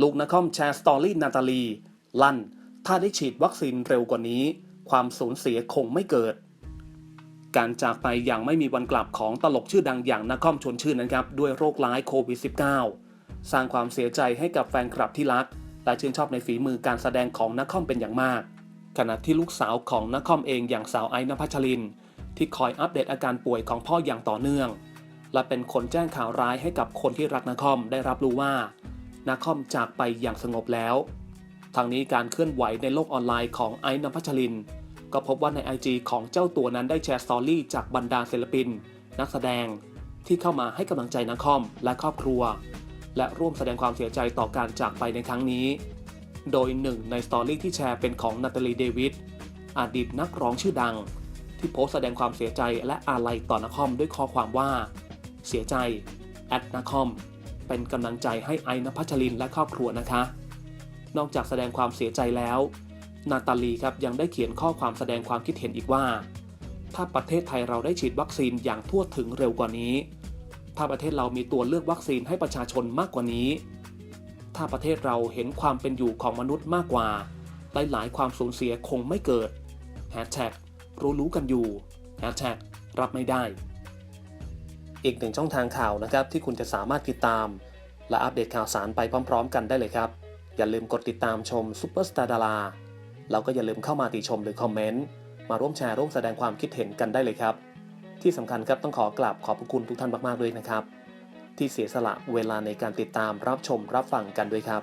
ลูกนักคอมแชร์สตอรี่นาตาลี ลั่น ถ้าได้ฉีดวัคซีนเร็วกว่านี้ ความสูญเสียคงไม่เกิด การจากไปอย่างไม่มีวันกลับของตลกชื่อดังอย่างนักคอมชวนชื่นนะครับ ด้วยโรคร้ายโควิด -19 สร้างความเสียใจให้กับแฟนคลับที่รัก และชื่นชอบในฝีมือการแสดงของนักคอมเป็นอย่างมาก ขณะที่ลูกสาวของนักคอมเองอย่างสาวไอ้นภัชริน ที่คอยอัปเดตอาการป่วยของพ่ออย่างต่อเนื่อง และเป็นคนแจ้งข่าวร้ายให้กับคนที่รักนักคอมได้รับรู้ว่า นักคอมจากไปอย่างสงบแล้ว ทางนี้การเคลื่อนไหวในโลกออนไลน์ของไอ้นภัชริน ก็พบว่าใน IG ของเจ้าตัวนั้นได้แชร์สตอรี่จากบรรดาศิลปิน นักแสดงที่เข้ามาให้กำลังใจนักคอมและครอบครัว และร่วมแสดงความเสียใจต่อการจากไปในครั้งนี้ โดยหนึ่งในสตอรี่ที่แชร์เป็นของนาตาลีเดวิดอดีตนักร้องชื่อดัง ที่โพสแสดงความเสียใจและอาลัยต่อนักคอมด้วยข้อความว่า เสียใจแอดนักคอม เป็นกำลังใจให้ไอ้นภัชรินและครอบครัวนะคะ นอกจากแสดงความเสียใจแล้ว นาตาลีครับยังได้เขียนข้อความแสดงความคิดเห็นอีกว่า ถ้าประเทศไทยเราได้ฉีดวัคซีนอย่างทั่วถึงเร็วกว่านี้ ถ้าประเทศเรามีตัวเลือกวัคซีนให้ประชาชนมากกว่านี้ ถ้าประเทศเราเห็นความเป็นอยู่ของมนุษย์มากกว่า หลายๆความสูญเสียคงไม่เกิด Hashtag รู้รู้กันอยู่ Hashtag รับไม่ได้ อีกหนึ่งช่องทางข่าวนะครับ ที่คุณจะสามารถติดตาม และอัปเดตข่าวสารไปพร้อม ๆ กันได้เลยครับ อย่าลืมกดติดตามชมซุปเปอร์สตาร์ดาราแล้วก็อย่าลืมเข้ามาติชมหรือคอมเมนต์มาร่วมแชร์ร่วมแสดงความคิดเห็นกันได้เลยครับ ที่สำคัญครับต้องขอกราบขอบพระคุณทุกท่านมากๆด้วยนะครับ ที่เสียสละเวลาในการติดตามรับชมรับฟังกันด้วยครับ